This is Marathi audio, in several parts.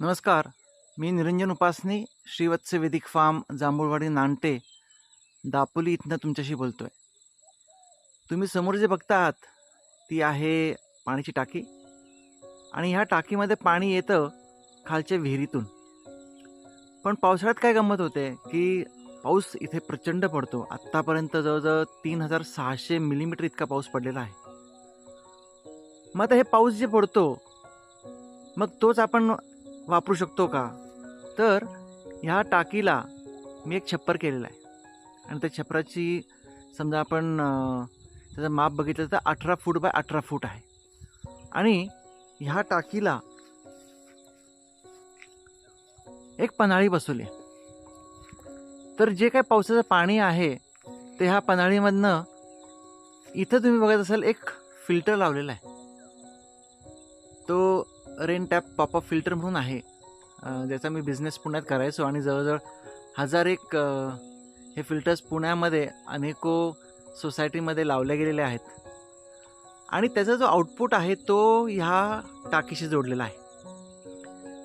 नमस्कार मी निरंजन उपासनी श्रीवत्स वेदिक फार्म जांभूळवाडी नानटे दापोली इथनं तुमच्याशी बोलतो आहे तुम्ही समोर जे बघता आहात ती आहे पाण्याची टाकी. आणि ह्या टाकीमध्ये पाणी येतं खालच्या विहिरीतून. पण पावसाळ्यात काय गंमत होते की पाऊस इथे प्रचंड पडतो. आत्तापर्यंत जवळजवळ तीन हजार सहाशे मिलीमीटर इतका पाऊस पडलेला आहे. मग आता हे पाऊस जे पडतो मग तोच आपण वापरू शकतो का? तर ह्या टाकीला मी एक छप्पर केलेला आहे. आणि त्या छप्पराची समजा आपण त्याचं माप बघितलं तर अठरा फूट बाय अठरा फूट आहे. आणि ह्या टाकीला एक पन्हाळी बसवली तर जे काय पावसाचं पाणी आहे ते ह्या पन्हाळीमधनं इथं तुम्ही बघत असाल एक फिल्टर लावलेला आहे. तो रेन टॅप पॉपअप फिल्टर म्हणून आहे. ज्याचा मी बिझनेस पुण्यात करायचो आणि जवळजवळ हजार एक हे फिल्टर्स पुण्यामध्ये अनेको सोसायटीमध्ये लावले गेलेले आहेत. आणि त्याचा जो आउटपुट आहे तो ह्या टाकीशी जोडलेला आहे.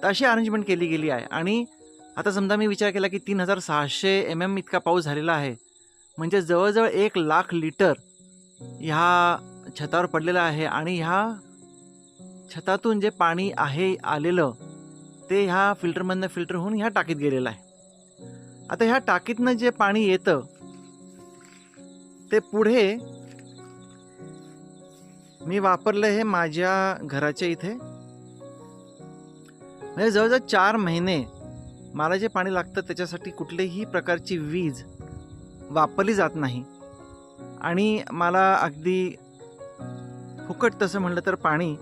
तर अशी अरेंजमेंट केली गेली आहे. आणि आता समजा मी विचार केला की तीन हजार सहाशे एम एम इतका पाऊस झालेला आहे. म्हणजे जवळजवळ एक लाख लिटर ह्या छतावर पडलेला आहे आणि ह्या छतातून जे पाणी आहे आलेलं ते ह्या फिल्टरमधनं फिल्टर होऊन ह्या टाकीत गेलेलं आहे. आता ह्या टाकीतनं जे पाणी येतं ते पुढे मी वापरलं हे माझ्या घराच्या इथे. म्हणजे जवळजवळ चार महिने मला जे पाणी लागतं त्याच्यासाठी कुठलीही प्रकारची वीज वापरली जात नाही. आणि मला अगदी फुकट तसं म्हणलं तर पाणी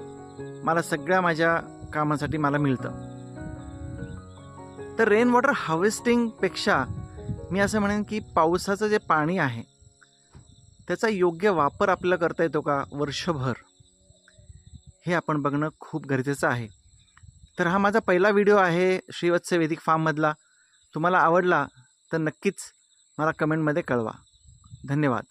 मला सगळ्या माझ्या कामासाठी मला मिळतं. तर रेन वॉटर हार्वेस्टिंगपेक्षा मी असं म्हणेन की पावसाचं जे पाणी आहे त्याचा योग्य वापर आपल्याला करता येतो का वर्षभर? हे आपण बघणं खूप गरजेचं आहे. तर हा माझा पहिला व्हिडिओ आहे श्रीवत्स वेदिक फार्ममधला तुम्हाला आवडला तर नक्कीच मला कमेंटमध्ये कळवा. धन्यवाद.